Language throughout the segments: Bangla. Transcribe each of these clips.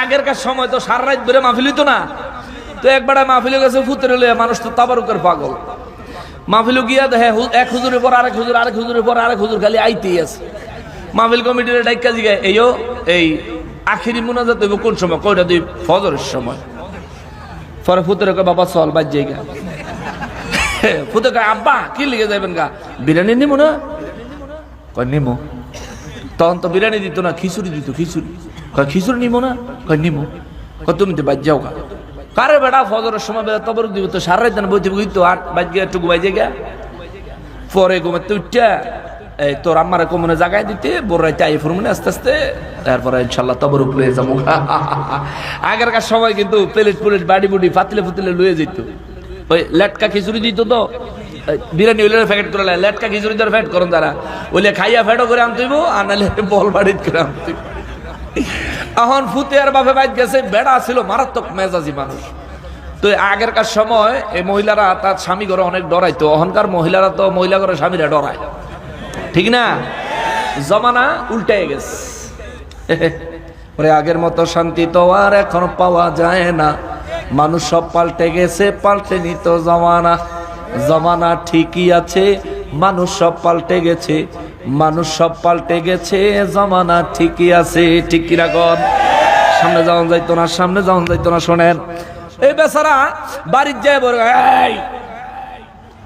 আগেরকার সময় তো সারা রাত ধরে মাহফিল হইতো না। তো একবার মাহফিলে গেছে, ফুতের লইয়া মানুষ তো তাবারুকের পাগল। মাহফিল গিয়া দেখে এক হুজুরের পর আরেক হুজুর, আরেক হুজুরের পর আরেক হুজুর খালি আইতেই আছে। মাহফিল কমিটির ডাইকা জিগায় এইও, এই আখিরি মুনাজাত হইব কোন সময়? কয়টা দুই ফজরের সময়। পরে ফুতের কয়, বাবা, চল, বাজ জায়গা ফুতে কয়, আব্বা, কি লিখে যাবেন গা? বিরিয়ানি নিমো না? কয়, নিমো। তখন তো বিরিয়ানি দিত না, খিচুড়ি দিত, খিচুড়ি। কয় খিচুড়ি নিমো না? কয়, নিমো। কয়, তুমি তো বাজ যাও গা। কারে বেটা ফজরের সময় বেলা তবর দিব? তো সারা রাত বইতে বইতো আট বাজ গিয়ে একটু বাজে গা পরে ঘুমাতে উঠটা এই তোর আমার কোমনে জাগায় দিতে বড় রাইতে আই ফুরমনে আস্তে আস্তে, তারপরে ইনশাল্লাহ তবর উপরে যাব আগেরকার সময় কিন্তু প্লেট প্লেট বাড়ি বুড়ি পাতলে ফুতলে লয়ে যেত ওই লেটকা খিচুড়ি দিত তো। বিরিয়ানি হইলে ফ্যাকেট করে লেটকা খিচুড়ি ধরে ফ্যাট করুন তারা ওইলে খাইয়া ফ্যাটও করে আনতেইব আর নাহলে বল বাড়িত করে আনতেইব এখন ফুতে আর বাপে বাইত গেছে, বেড়া ছিল, মারাত্মক মেজাজি মানুষ। তো আগেরকার সময় এই মহিলারা, তার স্বামী ঘরে অনেক ডরাইতো। অহংকার মহিলারা তো মহিলা ঘরে স্বামীরা ডরায়। ঠিক না? জমানা উল্টে গেছে। ওরে আগের মতো শান্তি তো আর এখন পাওয়া যায় না। মানুষ সব পাল্টে গেছে, পাল্টে নিত জমানা। জমানা ঠিকই আছে, মানুষ সব পাল্টে গেছে। মানুষ সব পাল্টে গেছে, জমানা ঠিকই আছে, ঠিক কীরকম সামনে যাওয়া যাইতো না, সামনে যাওয়া যাইতো না, শোনেন। এই বেচারা বাড়ির যায় এই!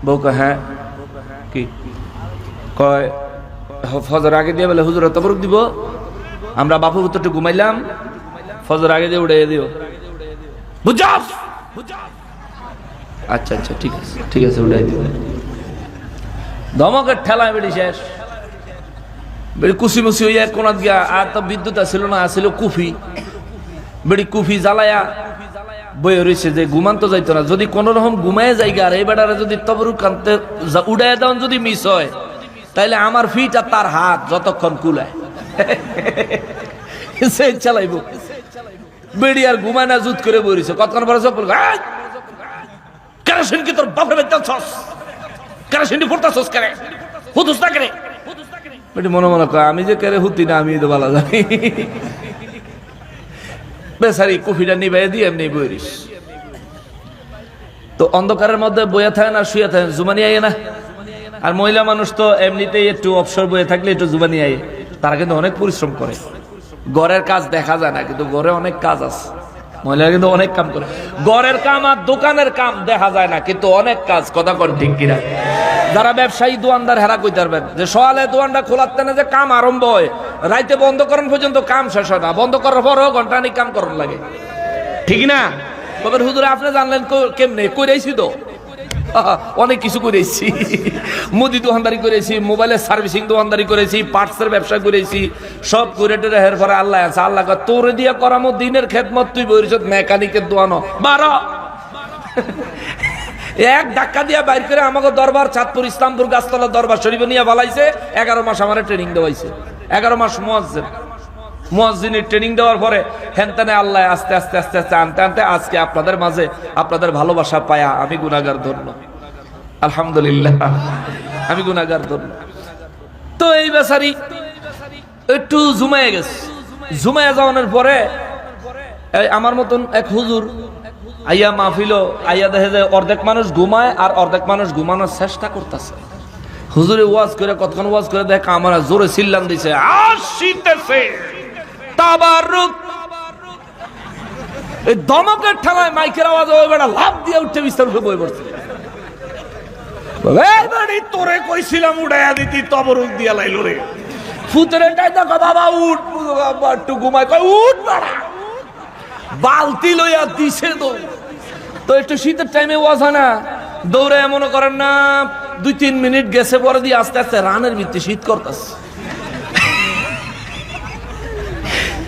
বউ হ্যাঁ। কি? কয় ফজর আগে দিয়ে বলে, হুজুর, তবরুক দিব? আমরা বাপু একটু ঘুমাইলাম, ফজর আগে দিয়ে উড়ে দিও। বুঝাস আচ্ছা আচ্ছা ঠিক আছে ঠিক আছে উড়াই দিও ধমকের ঠেলা বেড়ি শেষ। বেড়ি কুসি মুসি হইয়া কোনাত গিয়া, আর তো বিদ্যুৎ আসছিল না আসছিল কুফি। বেড়ি কুফি জ্বালায়া বয়ে রয়েছে যে ঘুমান্ত যাইতো না। যদি কোন রকম ঘুমায় জায়গা আর এই বেটারে যদি তবরু কানতে উড়াই দেওয়ান যদি মিস হয়, তাইলে আমার ফিট আর তার হাত যতক্ষণ কুলায়। সে চালাইব। বেড়ি আর ঘুমায় না, জুত করে বইছে কতক্ষণ পরে চপ কেরোসিন কি তোর বাপরে বেতাল ছস কেরোসিন ফুটতা ছস করে হুতুস না করে বেটি মনে মনে কয়, আমি যে কেরে হুতি না, আমি তো ভালো জানি। বেসারি কফিটা নিবাই দিয়ে এমনি বইরিস। তো অন্ধকারের মধ্যে বইয়া থাকে না শুয়ে থাকে জুমানি আইয়ে না। আর মহিলা মানুষ তো এমনিতেই একটু অবসর বয়ে থাকলে একটু জুবানি আইয়ে। তারা কিন্তু অনেক পরিশ্রম করে। ঘরের কাজ দেখা যায় না, কিন্তু ঘরে অনেক কাজ আছে। মহিলারা কিন্তু অনেক কাম করে। গড়ের কাম আর দোকানের কাম দেখা যায় না, কিন্তু অনেক কাজ, কথা কন ঠিক কিনা? যারা ব্যবসায়ী দোয়ানদার হেরা কই পারবেন যে সকালে দোয়ানটা খোলাতে না যে কাম আরম্ভ হয়, রাইতে বন্ধ করেন পর্যন্ত কাম শেষ হয় না। বন্ধ করার পরও ঘন্টানিক কাম করন লাগে। ঠিক না? তবে হুজুরে, আপনি জানলেন কেমনে? কইরাইছি তো। অনেক কিছু করেছি। মুদি দোকানদারি করেছি, মোবাইলের সার্ভিসিং দোকানদারি করেছি, পার্টসের ব্যবসা করেছি, সব করে টেরে হের পরে আল্লাহ আছে আল্লাহ তোরে দিয়া করামো, দিনের খেদমত, তুই বলিস মেকানিকের দোয়ানো বারো। এক ধাক্কা দিয়া বাইর করে আমাকে দরবার, চাঁদপুর, ইসলামপুর, গাছতলা দরবার শরীফে নিয়ে বালাইছে এগারো মাস আমার ট্রেনিং দেওয়াইছে। এগারো মাস মোয়াজ্জেম। মুয়াজ্জিনের ট্রেনিং দেওয়ার পরে হেনতেনে আল্লাহ আস্তে আস্তে আস্তে আস্তে, আনতে আনতে আজকে আপনাদের মাঝে আপনাদের ভালোবাসা পায়া আমি গুনাগার ধন্য। আলহামদুলিল্লাহ। আমি গুনাগার ধন্য। তো এই বেচারি একটু জুমায় গেছে। জুমায় যাওয়ানোর পরে আমার মতন এক হুজুর আইয়া মাহফিল আইয়া দেখে যে অর্ধেক মানুষ ঘুমায় আর অর্ধেক মানুষ ঘুমানোর চেষ্টা করতেছে। হুজুরে ওয়াজ করে কতক্ষণ ওয়াজ করে দেখ, আমার জোরে চিল্লান দিছে। আসিতেছে তাবারুক। এই দমকের ঠেলায় মাইকের আওয়াজ ওই বেটা লাভ দিয়ে উঠে বিস্তার উঠে বই পড়ছে। তোরে কইছিলাম উড়াইয়া দিতি, তবরুক দিয়া লাইলো রে। ফুতরে টাই দেখো, বাবা, উঠ একটু ঘুমাই কয়, উঠ, বাড়া। বালতি লইয়া দিছে তো। তো একটু শীতের টাইমে ওয়াজ না? দৌড়ে মনে করেন না, দুই, তিন মিনিট গেছে, পরে দিয়ে আস্তে আস্তে রানের ভিত্তি শীত করতেছে।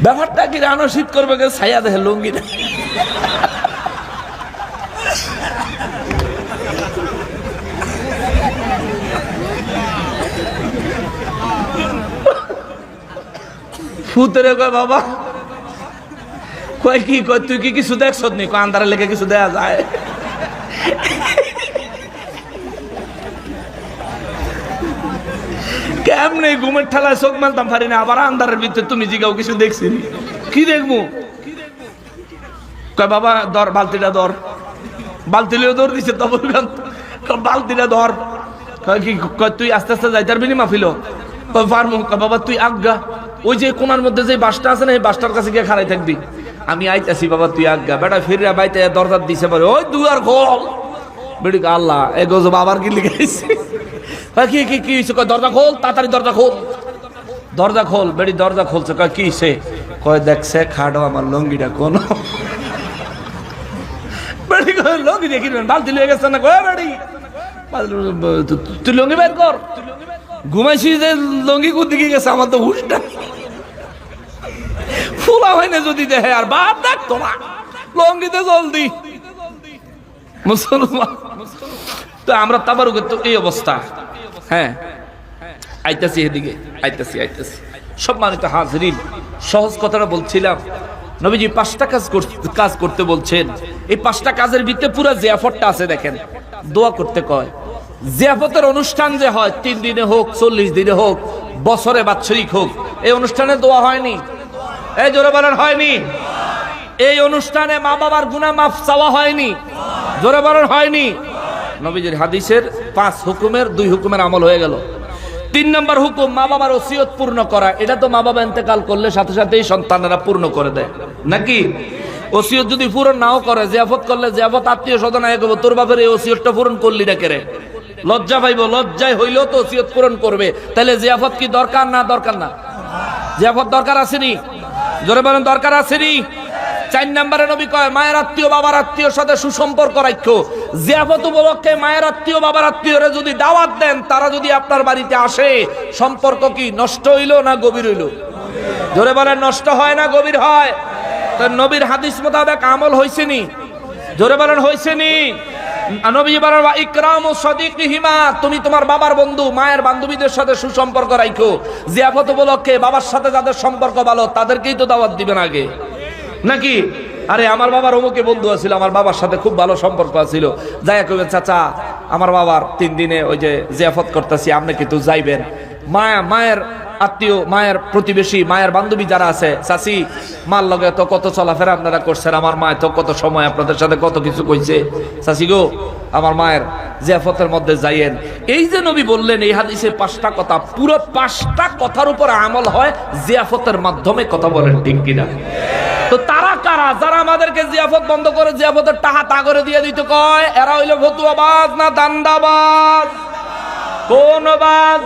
ব্যাপারটা কি রানো শীত করবে কে ছায়া দেখে লুঙ্গি ফুতরে কয়, বাবা, কয় কি, কয়, তুই কি কিছু দেখছ নি? কয়, আন্ধারে লেগে কিছু দেয়া যায়। কেমনে ঘুমের ঠেলায় চোখ মানতাম পারি না, আবার আন্ধারের ভিতরে তুমি জিগাও, কিছু দেখছি কি দেখব? কয়, বাবা, ধর, বালতিটা ধর। বালতিলেও ধর দিছে তবল বালতিটা কয়, কি তুই আস্তে আস্তে যাই পারবি নি মাফিল পারমু। বাবা, তুই আজ্ঞা। ওই যে কোনার মধ্যে যে বাসটা আছে না, এই বাসটার কাছে গিয়ে খাড়াই থাকবি। আমি আইতাছি, বাবা, তুই আজ্ঞা। বেটা, ফিরিয়া বাইতে দরজা দিছে পারে, ওই দুয়ার খোল। বেড়ি আল্লাহ, এ গজব আবার কি লিখেছি কি কি কি হয়েছে দরজা খোল, তাড়াতাড়ি দরজা খোল। দরজা খোল, বেড়ি দরজা খুলছে। কয়, কি সে কয়, দেখছে খাডো আমার লঙ্গিটা কোন? বেড়ি কয়, লঙ্গি দেখি বালতি লয়ে গেছে না? কয় বেড়ি। তুই লঙ্গি বের কর। ঘুমাইছি যে লঙ্গি কোন দিকে গেছে, আমার তো হুশটা। ফুলা হয় না যদি দেখে, আর বাপ ডাকতো না লঙ্গিতে জলদি মুসলমান। তো আমরা তাবারুকের তো এই অবস্থা। হ্যাঁ আইতাছি এদিকে, আইতাছি আইতাছি। সম্মানিত হাজরিন, সহজ কথাটা বলছিলাম। নবীজি পাঁচটা কাজ কাজ করতে বলছেন। এই পাঁচটা কাজের ভিতরে পুরো জিয়াফতটা আছে দেখেন। দোয়া করতে কয়, জিয়াফতের অনুষ্ঠান যে হয়, তিন দিনে হোক, চল্লিশ দিনে হোক, বছরে বাৎসরিক হোক, এই অনুষ্ঠানে দোয়া হয়নি। এই জোরে বলেন, হয়নি। এই অনুষ্ঠানে মা বাবার গুনাহ মাফ চাওয়া হয়নি। জোরে বলেন, হয়নি। নবীজির হাদিসের পাঁচ হুকুমের দুই হুকুমের আমল হয়ে গেল। তিন নম্বর হুকুম, মা বাবার ওসিয়ত পূর্ণ করা। এটা তো মা বাবা ইন্তেকাল করলে সাথে সাথেই সন্তানেরা পূর্ণ করে দেয়। নাকি? ওসিয়ত যদি পূরণ নাও করে, জিয়াফত করলে জিয়াফত আত্মীয় স্বজন আয় করব তোর বাপের এই ওসিয়তটা পূরণ করলি না কেরে? লজ্জা পাইব, লজ্জায় হইলেও তো ওসিয়ত পূরণ করবে। তাহলে জিয়াফত কি দরকার না দরকার না? জিয়াফত দরকার আসেনি জোরে বলেন, দরকার আসেনি চার নম্বরে নবী কয়, মায়ের আত্মীয়, বাবার আত্মীয়র সাথে সুসম্পর্ক রাখো জিয়াফত উপলক্ষে মায়ের আত্মীয়, বাবার আত্মীয়রে যদি দাওয়াত দেন, তারা যদি আপনার বাড়িতে আসে, সম্পর্ক কি নষ্ট হইল না গভীর হইল? জোরে বলেন, নষ্ট হয় না, গভীর হয়। তো নবীর হাদিস মোতাবেক আমল হয়েছে নি? জোরে বলেন হয়েছে নি? নবী বলেন ইকরামু সাদিকিহিমা, তুমি তোমার বাবার বন্ধু, মায়ের বান্ধবীদের সাথে সুসম্পর্ক রাখো জিয়াফত উপলক্ষে বাবার সাথে যাদের সম্পর্ক ভালো, তাদেরকেই তো দাওয়াত দিবেন আগে। নাকি? আরে, আমার বাবার অমুকে বন্ধু আছিল, আমার বাবার সাথে খুব ভালো সম্পর্ক আছিল। যাইয়া কইবেন, চাচা, আমার বাবার তিন দিনে ওই যে জিয়াফত করতেছি, আপনি কিন্তু যাইবেন। মায়া, মায়ের আত্মীয়, মায়ের প্রতিবেশী, মায়ের বান্ধবী যারা আছে, চাচি, মার লগে তো কত চলাফেরা আপনারা করছেন, আমার মায়ের তো কত সময় আপনাদের সাথে কত কিছু কইছে। চাচি গো, আমার মায়ের জিয়াফতের মধ্যে যাইয়েন। এই যে নবী বললেন, এই হাদিসে পাঁচটা কথা, পুরো পাঁচটা কথার উপর আমল হয় জিয়াফতের মাধ্যমে কথা বলেন, ঠিক কিনা? তো তারা কারা? যারা আমাদেরকে জিয়াফত বন্ধ করে জিয়াফতের টাহা তা করে দিয়ে দিতে, কয়, এরা হইল ফতুয়াবাজ না দান্দাবাজ? কোন বাজ?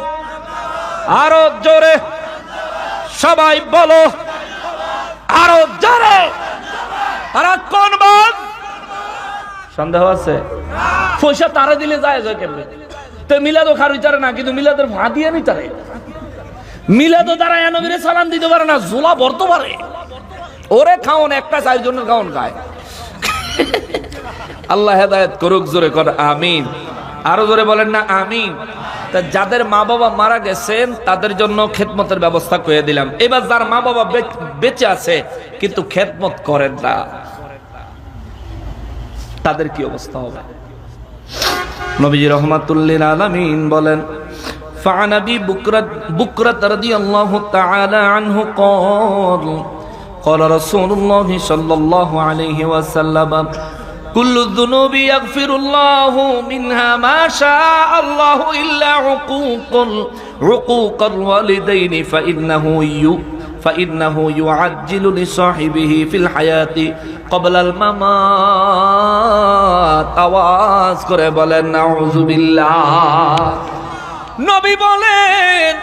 আরও জোরে। সবাই বলো। আরও জোরে। আর কোন বাজ সন্দেহ আছে? পয়সা তারা দিলে যায় যায় কেমনে? তো মিলাদও খারুই তারে না, কিন্তু মিলাদের ভা দিয়ে নি তারে। মিলাদও তারা এনবিরে সালাম দিতে পারে না জোলা ভরতে পারে। ওরে খাওন একটা চারজনের খাওন খায়। আল্লাহ হেদায়ত করুক জোরে কর, আমিন। আরও জোরে বলেন না, আমিন। তা যাদের মা বাবা মারা গেছেন তাদের জন্য খেদমতের ব্যবস্থা করে দিলাম এবার যার মা বাবা বে- বেঁচে আছে কিন্তু খেদমত করেন না তাদের কি অবস্থা হবে নবীজি রহমাতুল্লিল আলামিন বলেন فعن ابي بكرة بكرة رضي الله تعالى عنه قال قال رسول الله صلى الله عليه وسلم كل الذنوب يغفر الله منها ما شاء الله إلا عقوق عقوق الوالدين فإنه يو فإنه يعجل لصاحبه في الحياة قبل الممات আওয়াজ করে বলেন নাউযু বিল্লাহ নবী বলেন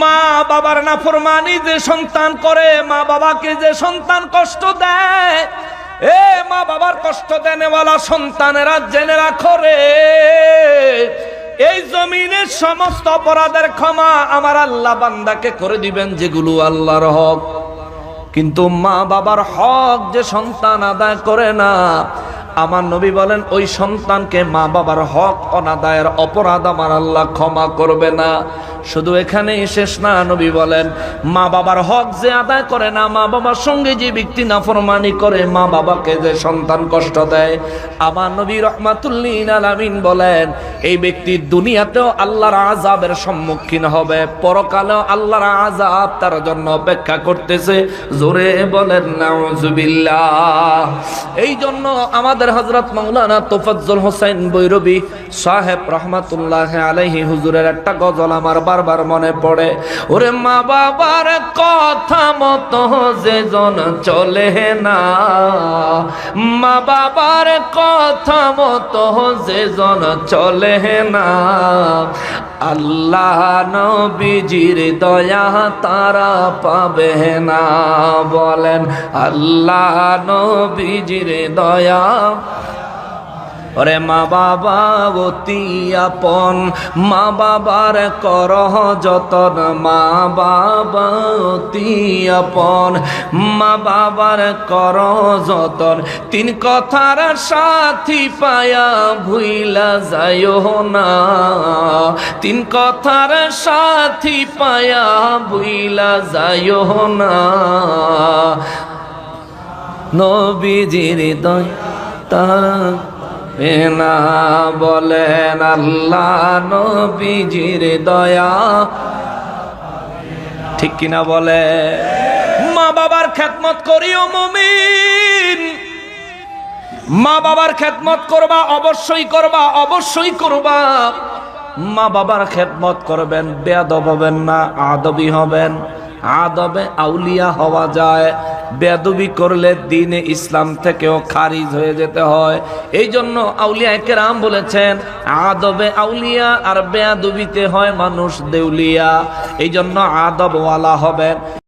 মা বাবার নাফরমানি যে সন্তান করে মা বাবাকে যে সন্তান কষ্ট দেয় এ মা বাবার কষ্ট দেনেওয়ালা সন্তানেরা জেনে রাখো রে। এই জমিনের সমস্ত অপরাধের ক্ষমা আমার আল্লাহ বান্দাকে করে দিবেন যেগুলো আল্লাহর হক। কিন্তু মা বাবার হক যে সন্তান আদায় করে না, আমার নবী বলেন, ওই সন্তানকে মা বাবার হক অনাদায়ের অপরাধ আমার আল্লাহ ক্ষমা করবে না। শুধু এখানেই শেষ না, নবী বলেন, মা বাবার হক যে আদায় করে না, মা বাবার সঙ্গে যে ব্যক্তি নাফরমানি করে, মা বাবাকে যে সন্তান কষ্ট দেয়। আমার নবী রহমাতুল্লিন আলামিন বলেন, এই ব্যক্তি দুনিয়াতেও আল্লাহর আজাবের সম্মুখীন হবে। পরকালেও আল্লাহর আজাব তার জন্য অপেক্ষা করতেছে। জোরে বলেন, নাউজুবিল্লাহ। এই জন্য আমাদের হযরত মাওলানা তোফাজ্জল হোসেন বৈরবী সাহেব রহমাতুল্লাহ আলাইহি হুজুরের একটা গজল আমার বারবার মনে পড়ে। ওরে মা বাবার কথা মতো যে জন চলে না। মা বাবার কথা মতো যে জন চলে না। আল্লাহ নবীজির দয়া তারা পাবে না। বলেন, আল্লাহ নবীজির দয়া ওরে মা বাবা, অতি আপন। মা বাবার করহ যতন, মা বাবা অতি আপন। মা বাবার কর যতন, তিন কথার সাথী পায়া ভুইলা যাইও না। তিন কথার সাথী পায়া ভুইলা যাইও না। নবীজির দয় তারা না বলেন আল্লাহ নবীজির দয়া। ঠিক কিনা বলে? মা বাবার খেদমত করিও মুমিন। মা বাবার খেদমত করবা, অবশ্যই করবা অবশ্যই করবা। মা বাবার খেদমত করবেন, বেয়াদব হবেন না, আদবি হবেন। আদবে আউলিয়া হওয়া যায়। বেদবি করলে দিনে ইসলাম থেকেও খারিজ হয়ে যেতে হয়। এই জন্য আউলিয়া কেরাম বলেছেন, আদবে আউলিয়া আর বেয়াদবিতে হয় মানুষ দেউলিয়া। এই জন্য আদবওয়ালা হবেন।